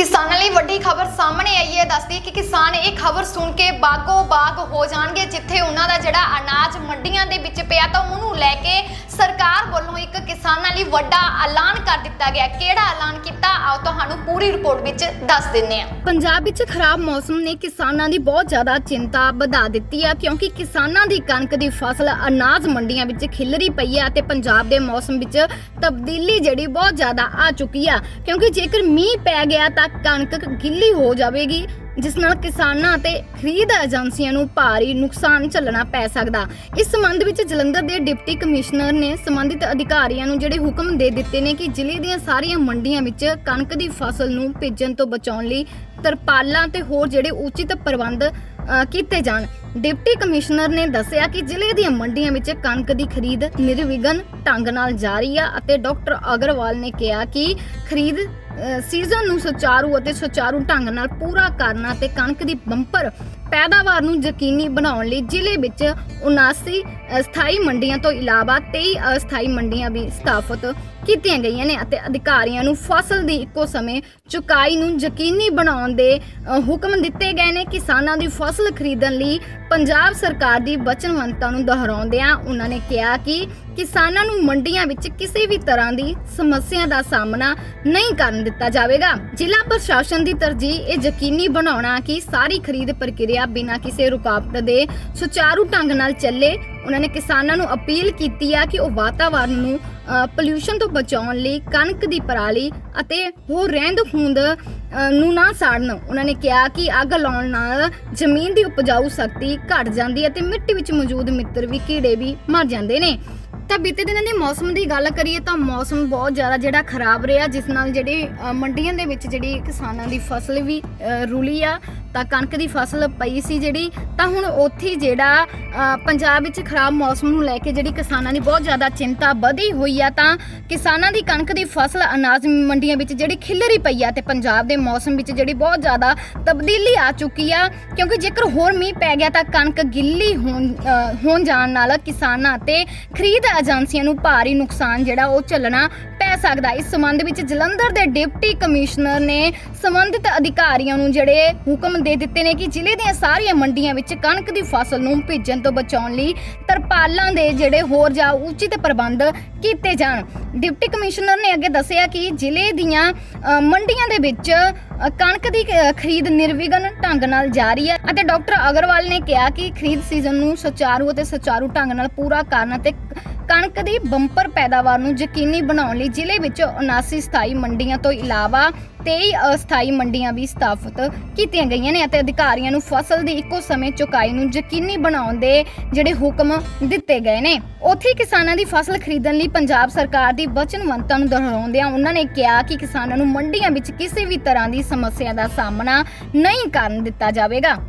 ਕਿਸਾਨਾਂ ਲਈ ਵੱਡੀ ਖਬਰ ਸਾਹਮਣੇ ਆਈ ਹੈ। ਦੱਸਦੀ ਕਿ ਕਿਸਾਨ ਇਹ ਖਬਰ ਸੁਣ ਕੇ ਬਾਗੋ ਬਾਗ ਹੋ ਜਾਣਗੇ, ਜਿੱਥੇ ਉਹਨਾਂ ਦਾ ਜਿਹੜਾ ਅਨਾਜ ਮੰਡੀਆਂ ਦੇ ਵਿੱਚ ਪਿਆ ਤਾਂ ਉਹਨੂੰ ਲੈ ਕੇ ਸਰਕਾਰ ਵੱਲੋਂ ਇੱਕ ਕਿਸਾਨਾਂ ਲਈ ਵੱਡਾ ਐਲਾਨ ਕਰ ਦਿੱਤਾ ਗਿਆ। ਕਿਹੜਾ ਐਲਾਨ ਕੀਤਾ? ਆਓ ਤੁਹਾਨੂੰ ਪੂਰੀ ਰਿਪੋਰਟ ਵਿੱਚ ਦੱਸ ਦਿੰਨੇ ਆ ਪੰਜਾਬ ਵਿੱਚ ਖਰਾਬ ਮੌਸਮ ਨੇ ਕਿਸਾਨਾਂ ਦੀ ਬਹੁਤ ਜ਼ਿਆਦਾ ਚਿੰਤਾ ਵਧਾ ਦਿੱਤੀ ਹੈ ਕਿਉਂਕਿ ਕਿਸਾਨਾਂ ਦੀ ਕਣਕ ਦੀ ਫਸਲ ਅਨਾਜ ਮੰਡੀਆਂ ਵਿੱਚ ਖਿਲਰੀ ਪਈ ਹੈ ਤੇ ਪੰਜਾਬ ਦੇ ਮੌਸਮ ਵਿੱਚ ਤਬਦੀਲੀ ਜਿਹੜੀ ਬਹੁਤ ਜ਼ਿਆਦਾ ਆ ਚੁੱਕੀ ਆ। ਕਿਉਂਕਿ ਜੇਕਰ ਮੀਂਹ ਪੈ ਗਿਆ ਤਾਂ ਕਣਕ ਗਿੱਲੀ ਹੋ ਜਾਵੇਗੀ, ਜਿਸ ਨਾਲ ਕਿਸਾਨਾਂ ਤੇ ਖਰੀਦ ਏਜੰਸੀਆਂ ਨੂੰ ਭਾਰੀ ਨੁਕਸਾਨ ਝੱਲਣਾ ਪੈ ਸਕਦਾ। ਇਸ ਸੰਬੰਧ ਵਿੱਚ ਜਲੰਧਰ ਦੇ ਡਿਪਟੀ ਕਮਿਸ਼ਨਰ ਨੇ ਸੰਬੰਧਿਤ ਅਧਿਕਾਰੀਆਂ ਨੂੰ ਜਿਹੜੇ ਹੁਕਮ ਦੇ ਦਿੱਤੇ ਨੇ ਕਿ ਜ਼ਿਲ੍ਹੇ ਦੀਆਂ ਸਾਰੀਆਂ ਮੰਡੀਆਂ ਵਿੱਚ ਕਣਕ ਦੀ ਫਸਲ ਨੂੰ ਭੇਜਣ ਤੋਂ ਬਚਾਉਣ ਲਈ ਤਰਪਾਲਾਂ ਤੇ ਹੋਰ ਜਿਹੜੇ ਉਚਿਤ ਪ੍ਰਬੰਧ ਕੀਤੇ ਜਾਣ। ਡਿਪਟੀ ਕਮਿਸ਼ਨਰ ਨੇ ਦੱਸਿਆ ਕਿ ਜ਼ਿਲ੍ਹੇ ਦੀਆਂ ਮੰਡੀਆਂ ਵਿੱਚ ਕਣਕ ਦੀ ਖਰੀਦ ਨਿਰਵਿਘਨ ਢੰਗ ਨਾਲ ਜਾਰੀ ਆ ਅਤੇ ਡਾਕਟਰ ਅਗਰਵਾਲ ਨੇ ਕਿਹਾ ਕਿ ਖਰੀਦ ਸੀਜ਼ਨ ਨੂੰ ਸੁਚਾਰੂ ਅਤੇ ਸੁਚਾਰੂ ਢੰਗ ਨਾਲ ਪੂਰਾ ਕਰਨਾ ਤੇ ਕਣਕ ਦੀ ਬੰਪਰ ਪੈਦਾਵਾਰ ਨੂੰ ਯਕੀਨੀ ਬਣਾਉਣ ਲਈ ਜ਼ਿਲ੍ਹੇ ਵਿੱਚ 79 ਅਸਥਾਈ ਮੰਡੀਆਂ ਤੋਂ ਇਲਾਵਾ 23 ਅਸਥਾਈ ਮੰਡੀਆਂ ਵੀ ਸਥਾਪਿਤ ਕੀਤੀਆਂ ਗਈਆਂ ਨੇ ਅਤੇ ਅਧਿਕਾਰੀਆਂ ਨੂੰ ਫਸਲ ਦੀ ਇੱਕੋ ਸਮੇਂ ਚੁਕਾਈ ਨੂੰ ਯਕੀਨੀ ਬਣਾਉਣ ਦੇ ਹੁਕਮ ਦਿੱਤੇ ਗਏ ਨੇ। ਕਿਸਾਨਾਂ ਦੀ ਫਸਲ ਖਰੀਦਣ ਲਈ ਪੰਜਾਬ ਸਰਕਾਰ ਦੀ ਵਚਨਬੱਧਤਾ ਨੂੰ ਦੁਹਰਾਉਂਦਿਆਂ ਉਹਨਾਂ ਨੇ ਕਿਹਾ ਕਿ ਕਿਸਾਨਾਂ ਨੂੰ ਮੰਡੀਆਂ ਵਿੱਚ ਕਿਸੇ ਵੀ ਤਰ੍ਹਾਂ ਦੀ ਸਮੱਸਿਆ ਦਾ ਸਾਹਮਣਾ ਨਹੀਂ ਕਰਨ ਦਿੱਤਾ ਜਾਵੇਗਾ। ਜ਼ਿਲ੍ਹਾ ਪ੍ਰਸ਼ਾਸਨ ਦੀ ਤਰਜੀਹ ਇਹ ਯਕੀਨੀ ਬਣਾਉਣਾ ਕਿ ਸਾਰੀ ਖਰੀਦ ਪ੍ਰਕਿਰਿਆ ਬਿਨਾਂ ਕਿਸੇ ਰੁਕਾਵਟ ਦੇ ਸੁਚਾਰੂ ਢੰਗ ਨਾਲ ਚੱਲੇ ਉਹਨਾਂ ਨੇ ਕਿਸਾਨਾਂ ਨੂੰ ਅਪੀਲ ਕੀਤੀ ਆ ਕਿ ਉਹ ਵਾਤਾਵਰਨ ਨੂੰ ਪੋਲਿਊਸ਼ਨ ਤੋਂ ਬਚਾਉਣ ਲਈ, ਕਣਕ ਦੀ ਪਰਾਲੀ ਅਤੇ ਹੋਰ ਰਹਿੰਦ ਖੂੰਦ ਨੂੰ ਨਾ ਸਾੜਨ। ਉਹਨਾਂ ਨੇ ਕਿਹਾ ਕਿ ਅੱਗ ਲਾਉਣ ਨਾਲ ਜ਼ਮੀਨ ਦੀ ਉਪਜਾਊ ਸ਼ਕਤੀ ਘਟ ਜਾਂਦੀ ਹੈ ਤੇ ਮਿੱਟੀ ਵਿੱਚ ਮੌਜੂਦ ਮਿੱਤਰ ਵੀ ਕੀੜੇ ਵੀ ਮਰ ਜਾਂਦੇ ਨੇ। ਤਾਂ ਬੀਤੇ ਦਿਨਾਂ ਦੇ ਮੌਸਮ ਦੀ ਗੱਲ ਕਰੀਏ ਤਾਂ ਮੌਸਮ ਬਹੁਤ ਜ਼ਿਆਦਾ ਜਿਹੜਾ ਖਰਾਬ ਰਿਹਾ, ਜਿਸ ਨਾਲ ਜਿਹੜੀ ਮੰਡੀਆਂ ਦੇ ਵਿੱਚ ਜਿਹੜੀ ਕਿਸਾਨਾਂ ਦੀ ਫਸਲ ਵੀ ਰੁਲੀ ਆ, ਤਾਂ ਕਣਕ ਦੀ ਫਸਲ ਪਈ ਸੀ ਜਿਹੜੀ, ਤਾਂ ਹੁਣ ਉੱਥੇ ਜਿਹੜਾ ਪੰਜਾਬ ਵਿੱਚ ਖਰਾਬ ਮੌਸਮ ਨੂੰ ਲੈ ਕੇ ਜਿਹੜੀ ਕਿਸਾਨਾਂ ਦੀ ਬਹੁਤ ਜ਼ਿਆਦਾ ਚਿੰਤਾ ਵਧੀ ਹੋਈ ਆ, ਤਾਂ ਕਿਸਾਨਾਂ ਦੀ ਕਣਕ ਦੀ ਫਸਲ ਅਨਾਜ ਮੰਡੀਆਂ ਵਿੱਚ ਜਿਹੜੀ ਖਿਲਰੀ ਪਈ ਆ ਤੇ ਪੰਜਾਬ ਦੇ ਮੌਸਮ ਵਿੱਚ ਜਿਹੜੀ ਬਹੁਤ ਜ਼ਿਆਦਾ ਤਬਦੀਲੀ ਆ ਚੁੱਕੀ ਆ, ਕਿਉਂਕਿ ਜੇਕਰ ਹੋਰ ਮੀਂਹ ਪੈ ਗਿਆ ਤਾਂ ਕਣਕ ਗਿੱਲੀ ਹੋਣ ਜਾਣ ਨਾਲ ਕਿਸਾਨਾਂ ਤੇ ਖਰੀਦ ਏਜੰਸੀਆਂ ਨੂੰ ਭਾਰੀ ਨੁਕਸਾਨ ਜਿਹੜਾ ਉਹ ਝੱਲਣਾ ਪੈ ਸਕਦਾ। ਇਸ ਸੰਬੰਧ ਵਿੱਚ ਜਲੰਧਰ ਦੇ ਡਿਪਟੀ ਕਮਿਸ਼ਨਰ ਨੇ ਸੰਬੰਧਿਤ ਅਧਿਕਾਰੀਆਂ ਨੂੰ ਜਿਹੜੇ ਹੁਕਮ ਦੇ ਦਿੱਤੇ ਨੇ ਕਿ ਜ਼ਿਲ੍ਹੇ ਦੀਆਂ ਸਾਰੀਆਂ ਮੰਡੀਆਂ ਵਿੱਚ ਕਣਕ ਦੀ ਫਸਲ ਨੂੰ ਭੇਜਣ ਤੋਂ ਬਚਾਉਣ ਲਈ ਤਰਪਾਲਾਂ ਦੇ ਜਿਹੜੇ ਹੋਰ ਜਾਂ ਉਚਿਤ ਪ੍ਰਬੰਧ ਕੀਤੇ ਜਾਣ। ਡਿਪਟੀ ਕਮਿਸ਼ਨਰ ਨੇ ਅੱਗੇ ਦੱਸਿਆ ਕਿ ਜ਼ਿਲ੍ਹੇ ਦੀਆਂ ਮੰਡੀਆਂ ਦੇ ਵਿੱਚ ਕਣਕ ਦੀ ਖਰੀਦ ਨਿਰਵਿਘਨ ਢੰਗ ਨਾਲ ਜਾਰੀ ਹੈ ਅਤੇ ਡਾਕਟਰ ਅਗਰਵਾਲ ਨੇ ਕਿਹਾ ਕਿ ਖਰੀਦ ਸੀਜ਼ਨ ਨੂੰ ਸੁਚਾਰੂ ਅਤੇ ਸੁਚਾਰੂ ਢੰਗ ਨਾਲ ਪੂਰਾ ਕਰਨ ਅਤੇ ਕਣਕ ਦੀ ਬੰਪਰ ਪੈਦਾਵਾਰ ਨੂੰ ਯਕੀਨੀ ਬਣਾਉਣ ਲਈ ਜ਼ਿਲ੍ਹੇ ਵਿੱਚ 79 ਸਥਾਈ ਮੰਡੀਆਂ ਤੋਂ ਇਲਾਵਾ 23 ਅਸਥਾਈ ਮੰਡੀਆਂ ਵੀ ਸਥਾਪਿਤ ਕੀਤੀਆਂ ਗਈਆਂ ਨੇ ਅਤੇ ਅਧਿਕਾਰੀਆਂ ਨੂੰ ਫਸਲ ਦੀ ਇੱਕੋ ਸਮੇਂ ਚੁਕਾਈ ਨੂੰ ਯਕੀਨੀ ਬਣਾਉਣ ਦੇ ਜਿਹੜੇ ਹੁਕਮ ਦਿੱਤੇ ਗਏ ਨੇ। ਉੱਥੇ ਕਿਸਾਨਾਂ ਦੀ ਫਸਲ ਖਰੀਦਣ ਲਈ ਪੰਜਾਬ ਸਰਕਾਰ ਦੀ ਵਚਨਬੱਧਤਾ ਨੂੰ ਦੁਹਰਾਉਂਦਿਆਂ ਉਹਨਾਂ ਨੇ ਕਿਹਾ ਕਿ ਕਿਸਾਨਾਂ ਨੂੰ ਮੰਡੀਆਂ ਵਿੱਚ ਕਿਸੇ ਵੀ ਤਰ੍ਹਾਂ ਦੀ ਸਮੱਸਿਆ ਦਾ ਸਾਹਮਣਾ ਨਹੀਂ ਕਰਨ ਦਿੱਤਾ ਜਾਵੇਗਾ।